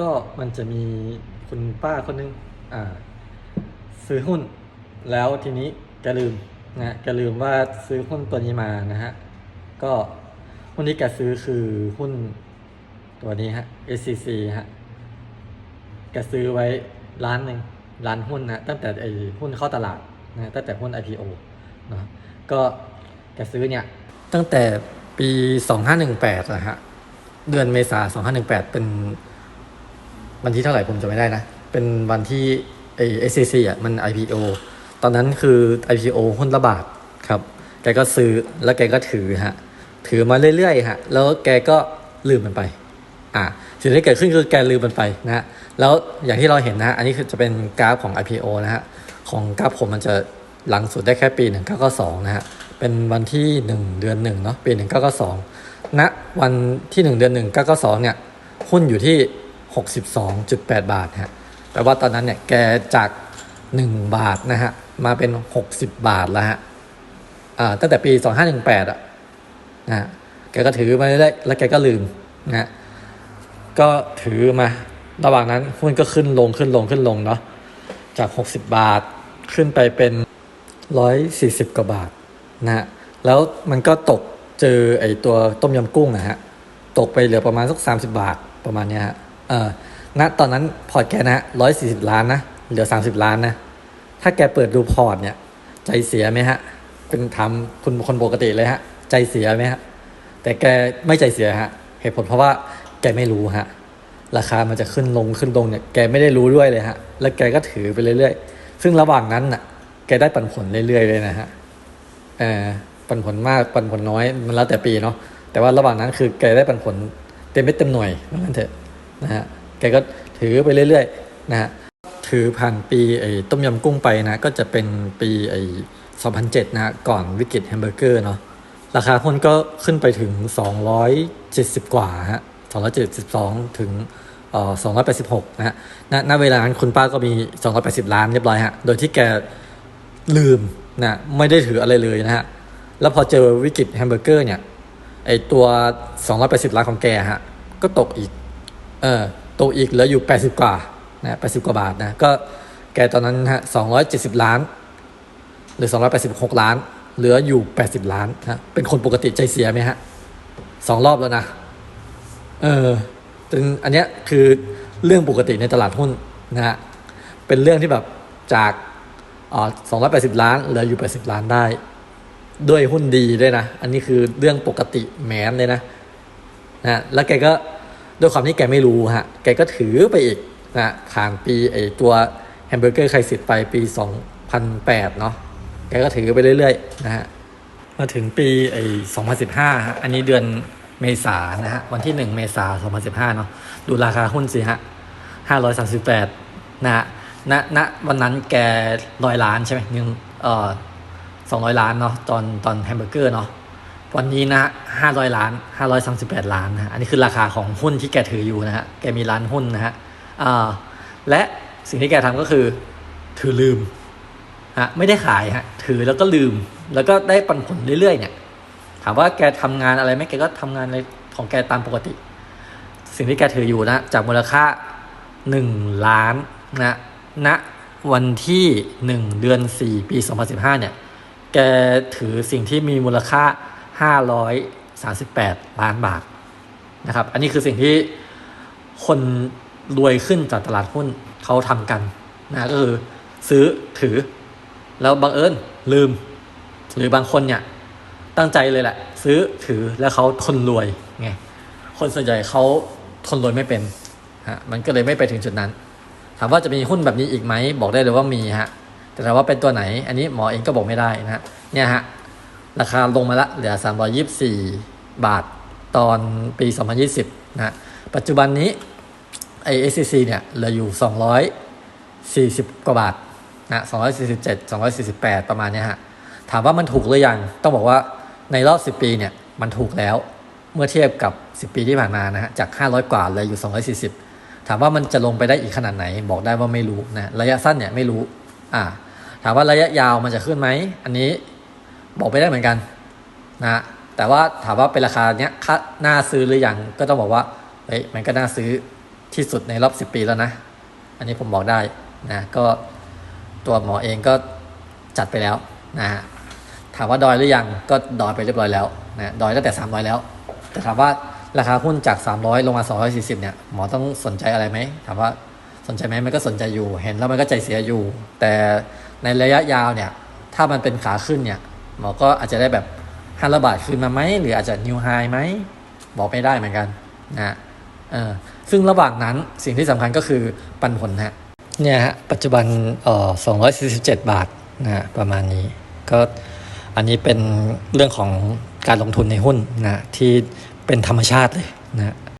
ก็มันจะมีคุณป้าคนนึงอ่า ซื้อหุ้น แล้วทีนี้แกลืมนะแกลืมว่าซื้อหุ้นตัวนี้มานะฮะ ก็หุ้นที่แกซื้อคือหุ้นตัวนี้ฮะ SCC ฮะแกซื้อไว้ล้านหนึ่งล้านหุ้นนะตั้งแต่ไอ้หุ้นเข้าตลาดนะตั้งแต่หุ้น IPO เนอะก็แกซื้อเนี่ย ตั้งแต่ปี 2518นะฮะ เดือนเมษา2518 เป็น วันที่เท่าไหร่ผมจะไม่ได้นะ เป็นวันที่ไอ้ SCC อะมัน IPO ตอนนั้นคือ IPO หุ้นระบาทครับ แกก็ซื้อแล้วแกก็ถือฮะ ถือมาเรื่อยๆฮะ แล้วแกก็ลืมมันไป อ่าสิ่งที่เกิดขึ้นคือแกลืมมันไปนะฮะ แล้วอย่างที่เราเห็นนะ อันนี้คือจะเป็นกราฟของ IPO นะฮะ ของกราฟผมมันจะหลังสุดได้แค่ปี 1992 นะฮะ เป็นวันที่ 1 เดือน1เนาะ ปี 1992ณวันที่ 1 เดือน 1992 เนี่ย หุ้นอยู่ที่ 62.8 บาทฮะแปลว่าตอนนั้นเนี่ยแกจาก 1 บาทนะฮะมาเป็น 60 บาทแล้วฮะอ่าตั้งแต่ปี 2518อะนะแกก็ถือมาเรื่อยๆแล้วแกก็ลืมนะฮะก็ถือมา ระหว่างนั้นหุ้นก็ขึ้นลงขึ้นลงขึ้นลงเนาะจาก 60 บาทขึ้นไปเป็น 140 กว่าบาทนะฮะแล้วมันก็ตกเจอไอตัวต้มยำกุ้งนะฮะ ตกไปเหลือประมาณสัก 30 บาทประมาณเนี้ยฮะ เออณตอนนั้นพอร์ตแกนะ140ล้านนะเหลือ30ล้านนะ ถ้าแกเปิดดูพอร์ตเนี่ย ใจเสียไหมฮะ เป็นทำคุณคนปกติเลยฮะ ใจเสียไหมฮะ แต่แกไม่ใจเสียฮะ เหตุผลเพราะว่าแกไม่รู้ฮะ ราคามันจะขึ้นลงขึ้นลงเนี่ย แกไม่ได้รู้ด้วยเลยฮะ แล้วแกก็ถือไปเรื่อยๆ ซึ่งระหว่างนั้นน่ะ แกได้ปันผลเรื่อยๆเลยนะฮะ เออปันผลมากปันผลน้อยมันแล้วแต่ปีเนาะ แต่ว่าระหว่างนั้นคือแกได้ปันผลเต็มเม็ดเต็มหน่วยว่างั้นเถอะ นะฮะแกก็ถือไปเรื่อยๆนะฮะถือผ่านปีไอ้ต้มยำกุ้งไปนะก็จะเป็นปีไอ้2007นะฮะก่อนวิกฤตแฮมเบอร์เกอร์เนาะราคาหุ้นก็ขึ้นไปถึง 270 กว่าฮะ272 ถึงเอ่อ286นะฮะณณเวลานั้นคุณป้าก็มี 280 ล้านเรียบร้อยฮะโดยที่แกลืมนะไม่ได้ถืออะไรเลยนะฮะแล้วพอเจอวิกฤตแฮมเบอร์เกอร์เนี่ยไอตัว 280 ล้านของแกฮะก็ตกอีก เออตกอีกเหลืออยู่ 80 กว่านะ80กว่าบาทนะก็แกตอนนั้นฮะ270ล้าน หรือ 286 ล้าน เหลืออยู่ 80 ล้านนะเป็นคนปกติใจเสียไหมฮะสองรอบแล้วนะเออแต่อันเนี้ยคือเรื่องปกติในตลาดหุ้นนะฮะเป็นเรื่องที่แบบจากอ่า280ล้านเหลืออยู่80ล้านได้ ด้วยหุ้นดีด้วยนะ อันนี้คือเรื่องปกติแมนเลยนะนะแล้วแกก็ ด้วยความที่แกไม่รู้ฮะแกก็ถือไปอีกนะผ่านปีไอตัวแฮมเบอร์เกอร์ไครสิตไปปี 2008 เนาะแกก็ถือไปเรื่อยๆนะฮะมาถึงปีไอ2015ฮะอันนี้เดือนเมษานะฮะวันที่ 1 เมษา2015 เนาะดูราคาหุ้นสิฮะ 538 นะฮะณณวันนั้นแกร้อยล้านใช่ไหมยังเอ่อ200 ล้านเนาะตอนตอนแฮมเบอร์เกอร์เนาะ วันนี้นะฮะ500ล้าน538ล้านนะอันนี้คือราคาของหุ้นที่แกถืออยู่นะฮะ แกมีร้านหุ้นนะฮะและสิ่งที่แกทำก็คือ ถือลืมฮะไม่ได้ขายฮะ ถือแล้วก็ลืม แล้วก็ได้ปันผลเรื่อยๆ เนี่ย ถามว่าแกทำงานอะไรไหมแกก็ทำงานในของแกตามปกติ สิ่งที่แกถืออยู่นะ จากมูลค่าหนึ่งล้านนะณวันที่หนึ่งเดือนสี่ปีสองพันสิบห้าเนี่ย แกถือสิ่งที่มีมูลค่า ห้าร้อยสาสิบแปดล้านบาทนะครับ อันนี้คือสิ่งที่คนรวยขึ้นจากตลาดหุ้นเขาทำกันนะก็คือซื้อถือ แล้วบังเอิญลืม หรือบางคนเนี่ยตั้งใจเลยแหละ ซื้อถือแล้วเขาทนรวยไงคนส่วนใหญ่เขาทนรวยไม่เป็นฮะมันก็เลยไม่ไปถึงจุดนั้น ถามว่าจะมีหุ้นแบบนี้อีกไหมบอกได้เลยว่ามีฮะแต่ถามว่าเป็นตัวไหน อันนี้หมอเองก็บอกไม่ได้นะฮะเนี่ยฮะ ราคาลงมาละเหลือ 324 บาทตอนปี 2020นะฮะปัจจุบันนี้ไอ SCC เนี่ยเหลืออยู่ 240 กว่าบาทนะ247 248 ประมาณเนี้ยฮะ ถามว่ามันถูกหรือยัง ต้องบอกว่าในรอบ 10 ปีเนี่ยมันถูกแล้ว เมื่อเทียบกับ 10 ปีที่ผ่านมานะฮะ จาก 500 กว่าเลยอยู่ 240 ถามว่ามันจะลงไปได้อีกขนาดไหน บอกได้ว่าไม่รู้นะ ระยะสั้นเนี่ยไม่รู้ อ่า ถามว่าระยะยาวมันจะขึ้นไหม อันนี้ บอกไม่ได้เหมือนกันนะแต่ว่าถามว่าเป็นราคาเนี้ยค่าน่าซื้อหรือยังก็ต้องบอกว่าเฮ้ยมันก็น่าซื้อที่สุดในรอบ 10 ปีแล้วนะ อันนี้ผมบอกได้นะก็ตัวหมอเองก็จัดไปแล้วนะฮะถามว่าดอยหรือยังก็ดอยไปเรียบร้อยแล้วนะดอยตั้งแต่ 300 แล้ว แต่ถามว่าราคาหุ้นจาก 300 ลงมา 240 เนี่ยหมอต้องสนใจอะไรไหมถามว่าสนใจไหมมันก็สนใจอยู่ เห็นแล้วมันก็ใจเสียอยู่ แต่ในระยะยาวเนี่ย ถ้ามันเป็นขาขึ้นเนี่ย หมอก็อาจจะได้แบบห้าระบาทคืนมาไหมหรืออาจจะนิวไฮไหมบอกไม่ได้เหมือนกันนะฮะเออซึ่งระหว่างนั้นสิ่งที่สำคัญก็คือปันผลฮะเนี่ยฮะปัจจุบันเอ่อ247 บาทนะฮะประมาณนี้ ก็อันนี้เป็นเรื่องของการลงทุนในหุ้นนะที่เป็นธรรมชาติเลยนะ